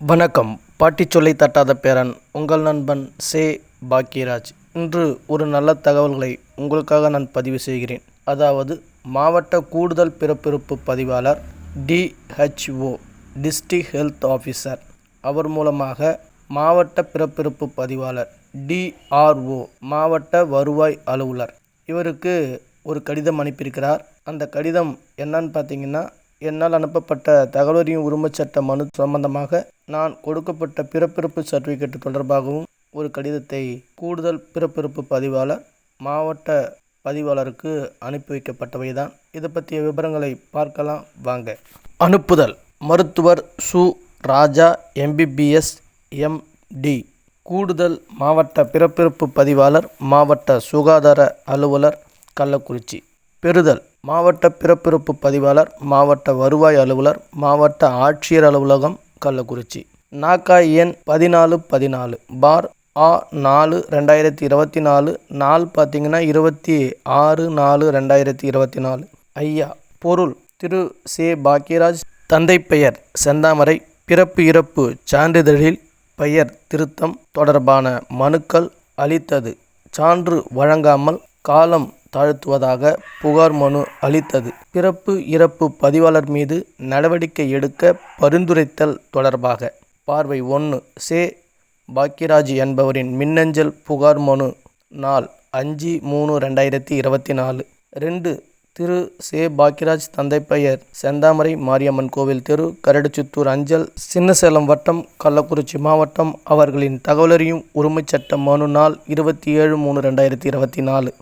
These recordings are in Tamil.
வணக்கம். பாட்டி சொல்லை தட்டாத பேரன் உங்கள் நண்பன் சே. பாக்கியராஜ். இன்று ஒரு நல்ல தகவல்களை உங்களுக்காக நான் பதிவு செய்கிறேன். அதாவது மாவட்ட கூடுதல் பிறப்பிறப்பு பதிவாளர் டிஹெச்ஓ டிஸ்ட்ரிக் ஹெல்த் ஆஃபீஸர். அவர் மூலமாக மாவட்ட பிறப்பிறப்பு பதிவாளர் டிஆர்ஓ மாவட்ட வருவாய் அலுவலர். இவருக்கு ஒரு கடிதம் அனுப்பியிருக்கிறார். அந்த கடிதம் என்னன்னு பார்த்தீங்கன்னா என்னால் அனுப்பப்பட்ட தகவலறியும் உரிமைச் சட்ட மனு சம்பந்தமாக நான் கொடுக்கப்பட்ட பிறப்பிறப்பு சர்டிஃபிகேட் தொடர்பாகவும் ஒரு கடிதத்தை கூடுதல் பிறப்பிறப்பு பதிவாளர் மாவட்ட பதிவாளருக்கு அனுப்பி வைக்கப்பட்டவை தான் இதை பற்றிய விவரங்களை பார்க்கலாம். வாங்க. அனுப்புதல். மருத்துவர் சு. Raja MBBS MD. கூடுதல் மாவட்ட பிறப்பிறப்பு பதிவாளர் மாவட்ட சுகாதார அலுவலர் கள்ளக்குறிச்சி. பெறுதல். மாவட்ட பிறப்பிறப்பு பதிவாளர் மாவட்ட வருவாய் அலுவலர் மாவட்ட ஆட்சியர் அலுவலகம் கள்ளக்குறிச்சி. நாக்கா எண் பதினாலு பதினாலு. பார் ஆ நாலு ரெண்டாயிரத்தி இருபத்தி நாலு. நாள் பார்த்தீங்கன்னா இருபத்தி ஆறு நாலு ரெண்டாயிரத்தி இருபத்தி நாலு. ஐயா பொருள் திரு. சே. பாக்கியராஜ். தந்தை பெயர் செந்தாமரை. பிறப்பு இறப்பு சான்றிதழில் பெயர் திருத்தம் தொடர்பான மனுக்கள் அளித்தது. சான்று வழங்காமல் காலம் தாழ்த்துவதாக புகார் மனு அளித்தது. பிறப்பு இறப்பு பதிவாளர் மீது நடவடிக்கை எடுக்க பரிந்துரைத்தல் தொடர்பாக பார்வை ஒன்று சே. பாக்கியராஜ் என்பவரின் மின்னஞ்சல் புகார் மனு நாள் அஞ்சு மூணு ரெண்டாயிரத்தி இருபத்தி நாலு. ரெண்டு திரு. சே. பாக்கியராஜ் தந்தை பெயர் செந்தாமரை மாரியம்மன் கோவில் தெரு கரடுச்சித்தூர் அஞ்சல் சின்னசேலம் வட்டம் கள்ளக்குறிச்சி மாவட்டம். அவர்களின் தகவலறியும் உரிமைச் சட்ட மனு நாள் இருபத்தி ஏழு மூணு ரெண்டாயிரத்தி இருபத்தி நாலு.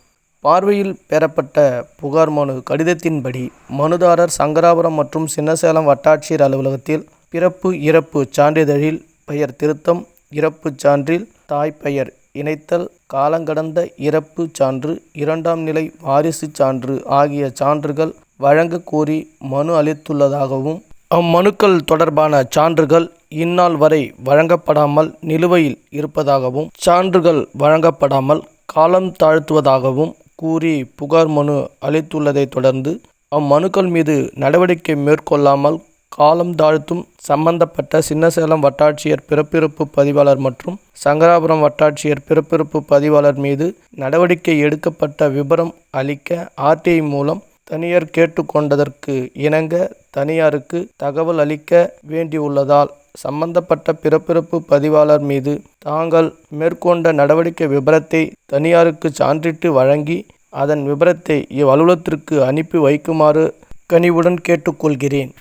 பார்வையில் பெறப்பட்ட புகார் மனு கடிதத்தின்படி மனுதாரர் சங்கராபுரம் மற்றும் சின்னசேலம் வட்டாட்சியர் அலுவலகத்தில் பிறப்பு இறப்பு சான்றிதழில் பெயர் திருத்தம் இறப்பு சான்றில் தாய் பெயர் இணைத்தல் காலங்கடந்த இறப்பு சான்று இரண்டாம் நிலை வாரிசு சான்று ஆகிய சான்றுகள் வழங்க கோரி மனு அளித்துள்ளதாகவும் அம்மனுக்கள் தொடர்பான சான்றுகள் இந்நாள் வரை வழங்கப்படாமல் நிலுவையில் இருப்பதாகவும் சான்றுகள் வழங்கப்படாமல் காலம் தாழ்த்துவதாகவும் கூறி புகார் மனு அளித்துள்ளதைத் தொடர்ந்து அம்மனுக்கள் மீது நடவடிக்கை மேற்கொள்ளாமல் காலம் தாழ்த்தும் சம்பந்தப்பட்ட சின்னசேலம் வட்டாட்சியர் பிறப்பிறப்பு பதிவாளர் மற்றும் சங்கராபுரம் வட்டாட்சியர் பிறப்பிறப்பு பதிவாளர் மீது நடவடிக்கை எடுக்கப்பட்ட விபரம் அளிக்க ஆர்டிஐ மூலம் தனியார் கேட்டுக்கொண்டதற்கு இணங்க தனியாருக்கு தகவல் அளிக்க வேண்டியுள்ளதால் சம்பந்தப்பட்ட பிறப்பிறப்பு பதிவாளர் மீது தாங்கள் மேற்கொண்ட நடவடிக்கை விபரத்தை தனியாருக்கு சான்றிட்டு வழங்கி அதன் விபரத்தை இவ்வலுவலத்திற்கு அனுப்பி வைக்குமாறு கனிவுடன் கேட்டுக்கொள்கிறேன்.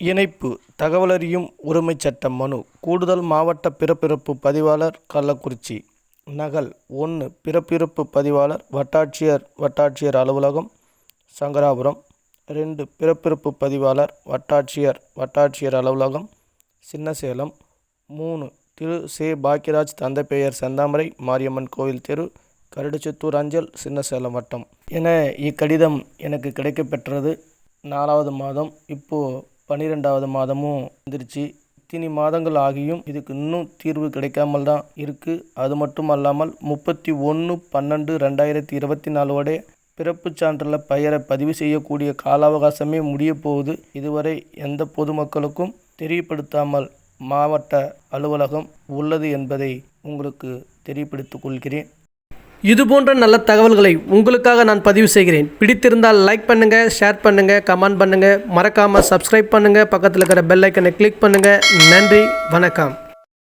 இணைப்பு தகவலறியும் உரிமைச் சட்டம் மனு கூடுதல் மாவட்ட பிறப்பிறப்பு பதிவாளர் கள்ளக்குறிச்சி. நகல் ஒன்று பிறப்பிறப்பு பதிவாளர் வட்டாட்சியர் வட்டாட்சியர் அலுவலகம் சங்கராபுரம். ரெண்டு பிறப்பிறப்பு பதிவாளர் வட்டாட்சியர் வட்டாட்சியர் அலுவலகம் சின்னசேலம். மூணு திரு. சே. பாக்கியராஜ் தந்தை பெயர் செந்தாமரை மாரியம்மன் கோவில் தெரு கரடுச்சித்தூர் அஞ்சல் சின்னசேலம் வட்டம். என இக்கடிதம் எனக்கு கிடைக்கப்பெற்றது நாலாவது மாதம் இப்போது பன்னிரெண்டாவது மாதமும் வந்துருச்சு. இத்தனி மாதங்கள் ஆகியும் இதுக்கு இன்னும் தீர்வு கிடைக்காமல் தான் இருக்குது அது மட்டும் அல்லாமல் முப்பத்தி ஒன்று பன்னெண்டு ரெண்டாயிரத்தி இருபத்தி நாலோட பிறப்புச் சான்றில் பெயரை பதிவு செய்யக்கூடிய கால அவகாசமே முடிய போகுது இதுவரை எந்த பொதுமக்களுக்கும் தெரியப்படுத்தாமல் மாவட்ட அலுவலகம் உள்ளது என்பதை உங்களுக்கு தெரியப்படுத்திக் கொள்கிறேன். இது போன்ற நல்ல தகவல்களை உங்களுக்காக நான் பதிவு செய்கிறேன். பிடித்திருந்தால் லைக் பண்ணுங்கள் ஷேர் பண்ணுங்கள் கமெண்ட் பண்ணுங்கள் மறக்காமல் சப்ஸ்கிரைப் பண்ணுங்கள் பக்கத்தில் இருக்கிற பெல் ஐக்கனை கிளிக் பண்ணுங்கள் நன்றி வணக்கம்.